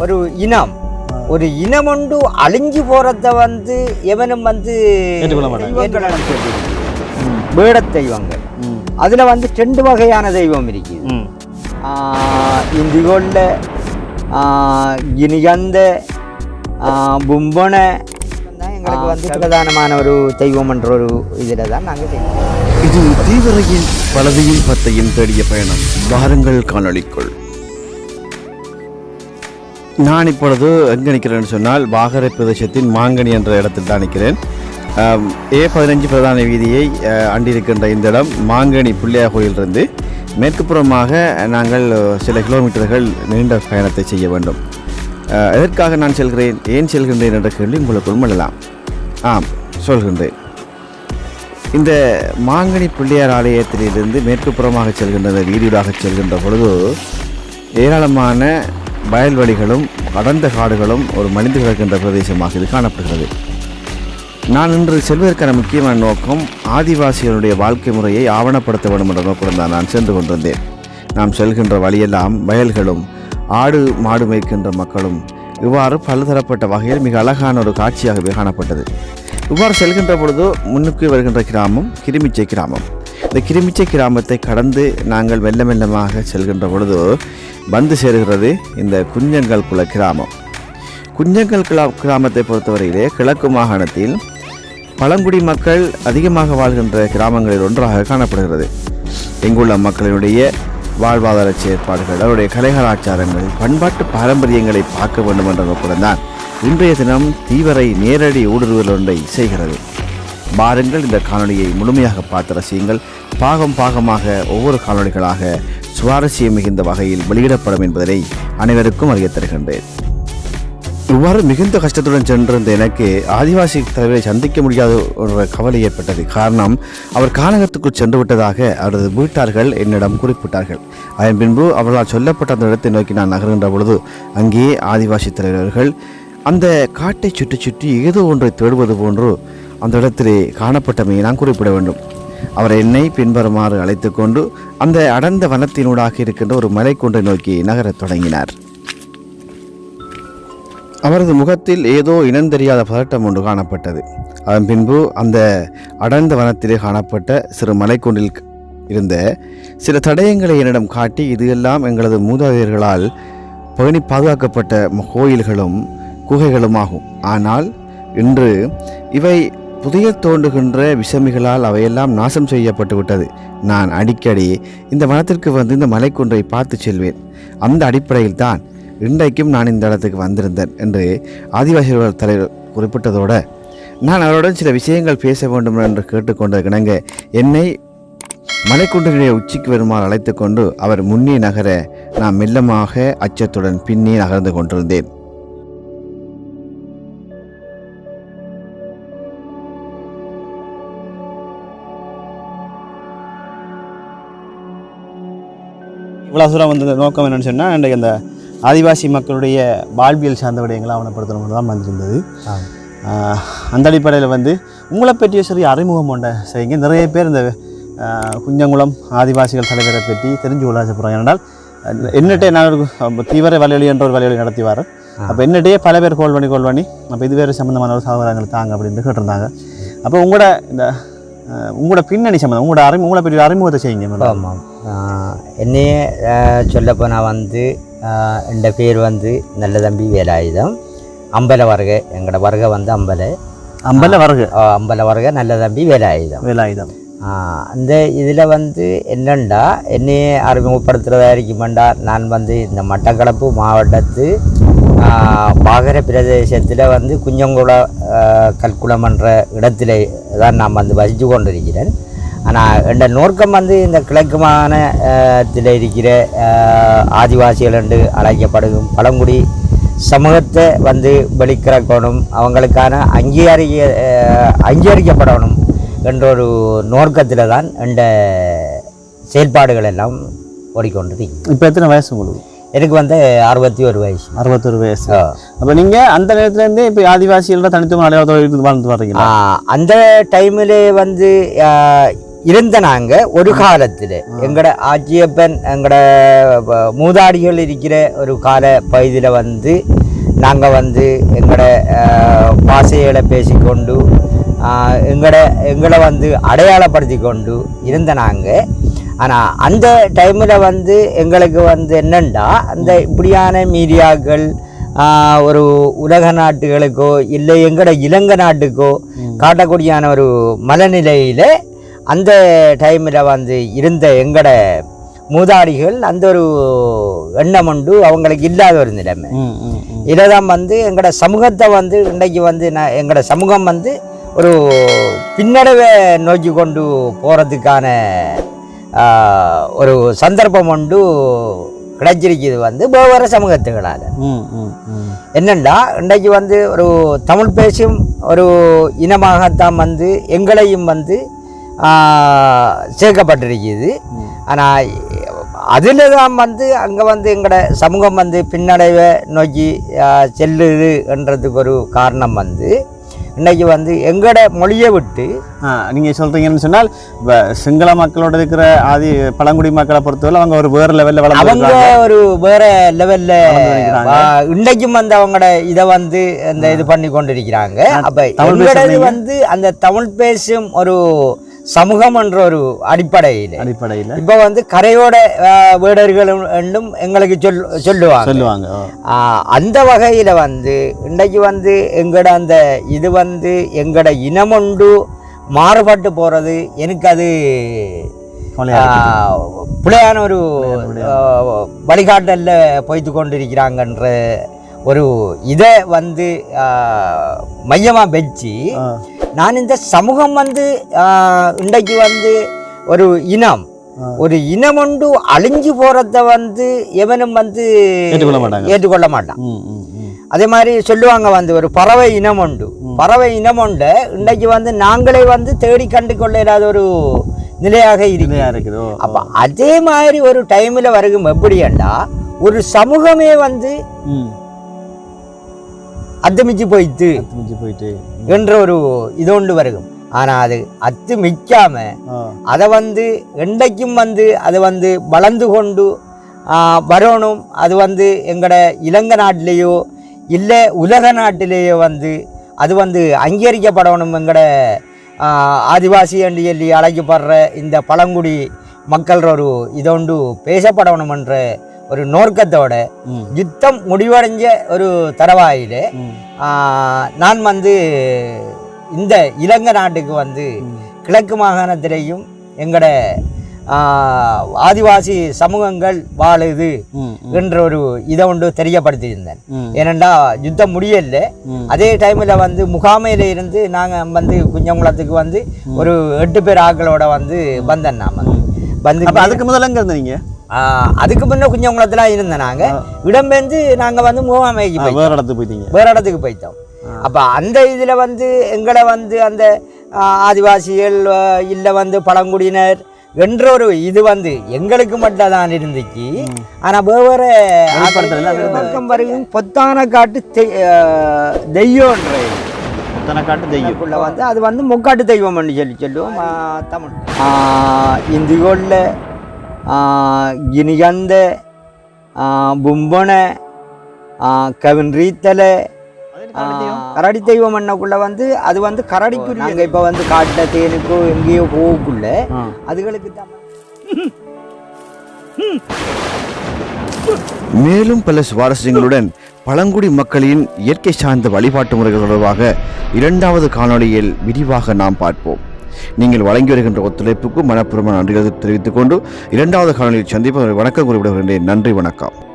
ஒரு இனம். ஒரு இனம் ஒன்று அழிஞ்சு போறத வந்து எவனும் வந்து. வேடத் தெய்வங்கள். அதுல வந்து ரெண்டு வகையான தெய்வம் இருக்குது. ம். இந்திகொள்ள கினிகந்த பும்பன. தான் எங்களுக்கு வந்து பிரதானமான ஒரு தெய்வம் என்ற ஒரு இதில் தான் நாங்கள் செய்வோம். இது தீவிரையின் பலதையும் பத்தையும் தேடிய பயணம். வாருங்கள் காணொளிக்குள். நான் இப்பொழுது எங்கே நிற்கிறேன்னு சொன்னால் வாகரை பிரதேசத்தின் மாங்கனி என்ற இடத்தில் தான் நிற்கிறேன். ஏ பதினஞ்சு பிரதான வீதியை அண்டியிருக்கின்ற அண்டிருக்கின்ற இந்த இடம் மாங்கனி பிள்ளையார் கோயிலிருந்து மேற்குப்புறமாக நாங்கள் சில கிலோமீட்டர்கள் நீண்ட பயணத்தை செய்ய வேண்டும். எதற்காக நான் செல்கிறேன்? ஏன் செல்கின்றேன் என்ற கேள்வி உங்களுக்குள் மழலாம் ஆம் சொல்கின்றேன். இந்த மாங்கனி பிள்ளையார் ஆலயத்திலிருந்து மேற்குப்புறமாக செல்கின்ற இந்த வீதியூடாக செல்கின்ற பொழுது ஏராளமான வயல்வெளிகளும் அடர்ந்த காடுகளும் ஒரு மலிந்து கிடக்கின்ற பிரதேசமாக இது காணப்படுகிறது. நான் இன்று செல்வதற்கான முக்கியமான நோக்கம் ஆதிவாசிகளுடைய வாழ்க்கை முறையை ஆவணப்படுத்த வேண்டும் என்ற நோக்குடன் தான் நான் சென்று கொண்டிருந்தேன். நாம் செல்கின்ற வழியெல்லாம் வயல்களும் ஆடு மாடு மேய்க்கின்ற மக்களும் இவ்வாறு பலதரப்பட்ட வகையில் மிக அழகான ஒரு காட்சியாகவே காணப்பட்டது. இவ்வாறு செல்கின்ற பொழுது முன்னுக்கு வருகின்ற கிராமம் கிருமிச்சை கிராமம். இந்த கிருமிச்சை கிராமத்தை கடந்து நாங்கள் மெல்ல மெல்லமாக செல்கின்ற பொழுது வந்து சேருகிறது இந்த குஞ்சங்கல் குல கிராமம். குஞ்சங்கல் கிளா கிராமத்தை பொறுத்தவரையிலே கிழக்கு மாகாணத்தில் பழங்குடி மக்கள் அதிகமாக வாழ்கின்ற கிராமங்களில் ஒன்றாக காணப்படுகிறது. இங்குள்ள மக்களினுடைய வாழ்வாதார செயற்பாடுகள் அவருடைய கலைகலாச்சாரங்கள் பண்பாட்டு பாரம்பரியங்களை பார்க்க வேண்டும் என்ற நோக்குடன் தான் இன்றைய தினம் தீவரை நேரடி ஊடுருவல் ஒன்றை செய்கிறது. பாருங்கள் இந்த காணொலியை முழுமையாக பார்த்து ரசியுங்கள். பாகம் பாகமாக ஒவ்வொரு காணொளிகளாக சுவாரஸ்யம் மிகுந்த வகையில் வெளியிடப்படும் என்பதனை அனைவருக்கும் அறிய தருகின்றேன். இவ்வாறு மிகுந்த கஷ்டத்துடன் சென்றிருந்த எனக்கு ஆதிவாசி தலைவரை சந்திக்க முடியாத ஒரு கவலை ஏற்பட்டது. காரணம் அவர் கானகத்துக்குள் சென்று விட்டதாக அவரது வீட்டார்கள் என்னிடம் குறிப்பிட்டார்கள். அதன் பின்பு அவர்களால் சொல்லப்பட்ட அந்த இடத்தை நோக்கி நான் நகர்கின்ற பொழுது அங்கே ஆதிவாசி தலைவர்கள் அந்த காட்டை சுற்றி சுற்றி ஏதோ ஒன்றை தேடுவது போன்று அந்த இடத்திலே காணப்பட்டமையை நான் குறிப்பிட வேண்டும். அவர் என்னை பின்வருமாறு அழைத்து கொண்டு அந்த அடர்ந்த வனத்தினூடாக இருக்கின்ற ஒரு மலைக்குன்றை நோக்கி நகரத் தொடங்கினார். அவரது முகத்தில் ஏதோ இனந்தெரியாத பதட்டம் ஒன்று காணப்பட்டது. அதன் பின்பு அந்த அடர்ந்த வனத்திலே காணப்பட்ட சிறு மலைக்குன்றில் இருந்த சில தடயங்களை என்னிடம் காட்டி இது எல்லாம் எங்களது மூதாதையர்களால் பேணி பாதுகாக்கப்பட்ட கோயில்களும் குகைகளும் ஆகும் ஆனால் இன்று இவை புதிய தோன்றுகின்ற விஷமிகளால் அவையெல்லாம் நாசம் செய்யப்பட்டு விட்டது நான் அடிக்கடி இந்த வனத்திற்கு வந்து இந்த மலைக்குன்றை பார்த்து செல்வேன். அந்த அடிப்படையில் தான் இன்றைக்கும் நான் இந்த இடத்துக்கு வந்திருந்தேன் என்று ஆதிவாசிகள் தலைவர் குறிப்பிட்டதோடு நான் அவருடன் சில விஷயங்கள் பேச வேண்டும் என்று கேட்டுக்கொண்ட கிணங்க என்னை மலைக்குன்றினுடைய உச்சிக்கு வருமாறு அழைத்து கொண்டு அவர் முன்னே நகர நான் மெல்லமாக அச்சத்துடன் பின்னே நகர்ந்து கொண்டிருந்தேன். இவ்வளோ தூரம் வந்து நோக்கம் என்னன்னு சொன்னால் இன்றைக்கு அந்த ஆதிவாசி மக்களுடைய வாழ்வியல் சார்ந்த விடயங்களை ஆவணப்படுத்தணும் தான் வந்திருந்தது. அந்த அடிப்படையில் வந்து உங்களை பற்றிய சரி அறிமுகம் கொண்ட செய்யுங்க. நிறைய பேர் இந்த குஞ்சங்குளம் ஆதிவாசிகள் தலைவரை பற்றி தெரிஞ்சு கொள்ள ஆசைப்படுறாங்க ஏனென்றால் என்னட்டே நான் தீவிர வலையொலி என்ற ஒரு வலையொலி நடத்தி வரேன் அப்போ என்னட்டே பல பேர் கோல் பண்ணி கோல் பண்ணி அப்போ இது வேறு சம்மந்தமான ஒரு சகோதரங்களை தாங்க அப்படின்ட்டு கேட்டிருந்தாங்க. அப்போ உங்களோட இந்த உங்களோட பின்னணி சம்மந்தம் உங்களோட அறிமுக உங்களை பற்றி அறிமுகத்தை செய்யுங்க. ஆமாம் என்னையே சொல்லப்போனால் வந்து என் பேர் வந்து நல்ல தம்பி வேலாயுதம். அம்பல வருக எங்களோட வருகை வந்து அம்பல. அம்பல வரகு. அம்பல வருக நல்ல தம்பி வேலாயுதம். வேலாயுதம். அந்த இதில் வந்து என்னண்டா என்னையே அறிமுகப்படுத்துகிறதா இருக்குமெண்டா நான் வந்து இந்த மட்டக்களப்பு மாவட்டத்து பாகர பிரதேசத்தில் வந்து குஞ்சங்குள கற்குளம் என்ற இடத்துல தான் நான் வந்து வசித்து கொண்டிருக்கிறேன். ஆனால் என்ற நோக்கம் வந்து இந்த கிழக்கு மாகாணத்தில் இருக்கிற ஆதிவாசிகள் என்று அழைக்கப்படும் பழங்குடி சமூகத்தை வந்து வெளிக்கிறக்கணும் அவங்களுக்கான அங்கீகரிக்க அங்கீகரிக்கப்படணும் என்ற ஒரு நோக்கத்தில் தான் என்ற செயல்பாடுகள் எல்லாம் ஓடிக்கொண்டிருக்கு இப்போ எத்தனை வயசு உங்களுக்கு? எனக்கு வந்து அறுபத்தி ஒரு வயசு. அறுபத்தொரு வயசு. அப்போ நீங்கள் அந்த நேரத்துலேருந்தே இப்போ ஆதிவாசிகளோட தனித்துவம் அடையாளத்தோடு வாழ்ந்து வர்றீங்களா? அந்த டைமில் வந்து இருந்த நாங்க ஒரு காலத்துல. எங்கட ஆச்சியப்பன் எங்கட வ- மூதாடிகள் இருக்கிற ஒரு கால பகுதியில வந்து நாங்க வந்து எங்கட அஹ், பாஷைகளை பேசிக்கொண்டு ஆஹ், எங்கட எங்களை வந்து அடையாளப்படுத்தி கொண்டு இருந்த நாங்க ஆனா அந்த டைம்ல வந்து எங்களுக்கு வந்து என்னண்டா அந்த இப்படியான மீடியாக்கள் ஒரு உலக நாட்டுகளுக்கோ இல்லை எங்கட இலங்கை நாட்டுக்கோ காட்டக்கூடியான ஒரு மனநிலையில அந்த டைமில் வந்து இருந்த எங்கட மூதாடிகள் அந்த ஒரு எண்ணம் உண்டு அவங்களுக்கு இல்லாத ஒரு நிலைமை. இதை தான் வந்து எங்கட சமூகத்தை வந்து இன்றைக்கு வந்து நான் எங்கட சமூகம் வந்து ஒரு பின்னடைவை நோக்கி கொண்டு போகிறதுக்கான ஒரு சந்தர்ப்பம் உண்டு கிடைச்சிருக்குது வந்து வெவ்வேறு சமூகத்துகளால் என்னண்டா இன்றைக்கு வந்து ஒரு தமிழ் பேசும் ஒரு இனமாகத்தான் வந்து எங்களையும் வந்து சேர்க்கப்பட்டிருக்குது ஆனால் அதில் தான் வந்து அங்கே வந்து எங்களோட சமூகம் வந்து பின்னடைவை நோக்கி செல்லுது என்றதுக்கு ஒரு காரணம் வந்து இன்னைக்கு வந்து எங்களோட மொழியை விட்டு நீங்கள் சொல்கிறீங்கன்னு சொன்னால் இப்போ சிங்கள மக்களோட இருக்கிற ஆதி பழங்குடி மக்களை பொறுத்தவரை அவங்க ஒரு வேறு லெவலில் அவங்க வளர்ந்துருக்காங்க ஒரு வேற லெவல்ல வளர்ந்து இன்னைக்கும் வந்து அவங்களோட இதை வந்து இந்த இது பண்ணி கொண்டிருக்கிறாங்க. அப்ப தமிழ்? வந்து அந்த தமிழ் பேசும் ஒரு சமூகம் என்ற ஒரு அடிப்படையில். அடிப்படையில். இப்ப வந்து கரையோட ஆஹ், வேடர்களும் என்றும் எங்களுக்கு சொல் சொல்லுவாங்க. சொல்லுவாங்க அந்த வகையில வந்து இன்றைக்கு வந்து எங்கட அந்த இது வந்து எங்கட இனமொண்டு மாறுபட்டு போறது எனக்கு அது பிழையான ஒரு வழிகாட்டல்ல போய்த்து கொண்டிருக்கிறாங்கன்ற ஒரு இதை வந்து ஆஹ், மையமா வச்சு. நான் இந்த சமூகம் வந்து இன்றைக்கு வந்து ஒரு இனம். ஒரு இனம் ஒன்று அழிஞ்சு போறத வந்து எவனும் வந்து ஏற்றுக்கொள்ள மாட்டான். அதே மாதிரி சொல்லுவாங்க வந்து ஒரு பறவை இனம் உண்டு பறவை இனம் உண்டு இன்றைக்கு வந்து நாங்களே வந்து தேடி கண்டு கொள்ள இல்லாத ஒரு நிலையாக இருக்குது அப்ப அதே மாதிரி ஒரு டைம்ல வருகும் எப்படின்னா ஒரு சமூகமே வந்து அத்தமிச்சு போயிட்டு மிஞ்சி போயிட்டு என்ற ஒரு இது ஒன்று வருகும். ஆனா அது அத்து மிக்காம அதை வந்து என்றைக்கும் வந்து அது வந்து வளர்ந்து கொண்டு வரணும். அது வந்து எங்கட இலங்கை நாட்டிலேயோ இல்லை உலக நாட்டிலேயோ வந்து அது வந்து அங்கீகரிக்கப்படணும் எங்கட ஆதிவாசி என்று சொல்லி அழைக்கப்படுற இந்த பழங்குடி மக்கள் ஒரு இதொண்டு பேசப்படணும் என்ற ஒரு நோக்கத்தோட யுத்தம் முடிவடைஞ்ச ஒரு தரவாயிலே நான் வந்து இந்த இலங்கை நாட்டுக்கு வந்து கிழக்கு மாகாணத்திலேயும் எங்கட ஆ, ஆதிவாசி சமூகங்கள் வாழுது என்ற ஒரு இதை ஒன்று தெரியப்படுத்தியிருந்தேன். ஏனெண்டா யுத்தம் முடியல. அதே டைமில் வந்து முகாமையில் இருந்து நாங்கள் வந்து குஞ்சங்குளத்துக்கு வந்து ஒரு எட்டு பேர் ஆட்களோட வந்து வந்தேன் நாம வந்து அதுக்கு முதல்ல எங்கே இருந்தீங்க? அதுக்கு முன்ன குஞ்சங்குளத்தில் இருந்தேன் நாங்கள் இடம்பெயர்ந்து நாங்கள் வந்து முகாமைக்கு போய் வேறு இடத்துக்கு போயிட்டீங்க. வேற இடத்துக்கு போயிட்டோம். அப்போ அந்த இதில் வந்து எங்களை வந்து அந்த ஆதிவாசிகள் இல்லை வந்து பழங்குடியினர் என்ற ஒரு இது வந்து எங்களுக்கு மட்டும் தான் இருந்துச்சு. ஆனால் இருந்தது. பக்கம் வரைக்கும் பொத்தான காட்டு தெய்- ஆ, தெய்வம்ன்ற தனக்காட்டு தெய்யம். இதுக்குள்ள வந்து அது வந்து முக்காட்டு தெய்வம் சொல்லி சொல்லுவோம் தமிழ். இந்துகோல்ல ಗಿನಿಗಂದ ಬುಂಬೊಣೆ கவின் ரீத்தலை கரடி தெய்வம் என்னக்குள்ள வந்து அது வந்து கரடிக்குரிய நாங்க இப்ப வந்து காட்டுல தேனுக்கோ எங்கேயோ போகக்குள்ள ஆ. அதுகளுக்கு தான் மேலும் பல சுவாரஸ்யங்களுடன் பழங்குடி மக்களின் இயற்கை சார்ந்த வழிபாட்டு முறைகள் தொடர்பாக இரண்டாவது காணொளியில் விரிவாக நாம் பார்ப்போம் நீங்கள் வழங்கி வருகின்ற ஒத்துழைப்புக்கு மனப்பூர்வமான நன்றிகளை தெரிவித்துக் கொண்டு இரண்டாவது காணொலியில் சந்திப்பு வணக்கம் குறிப்பிடுகின்றேன் நன்றி வணக்கம்.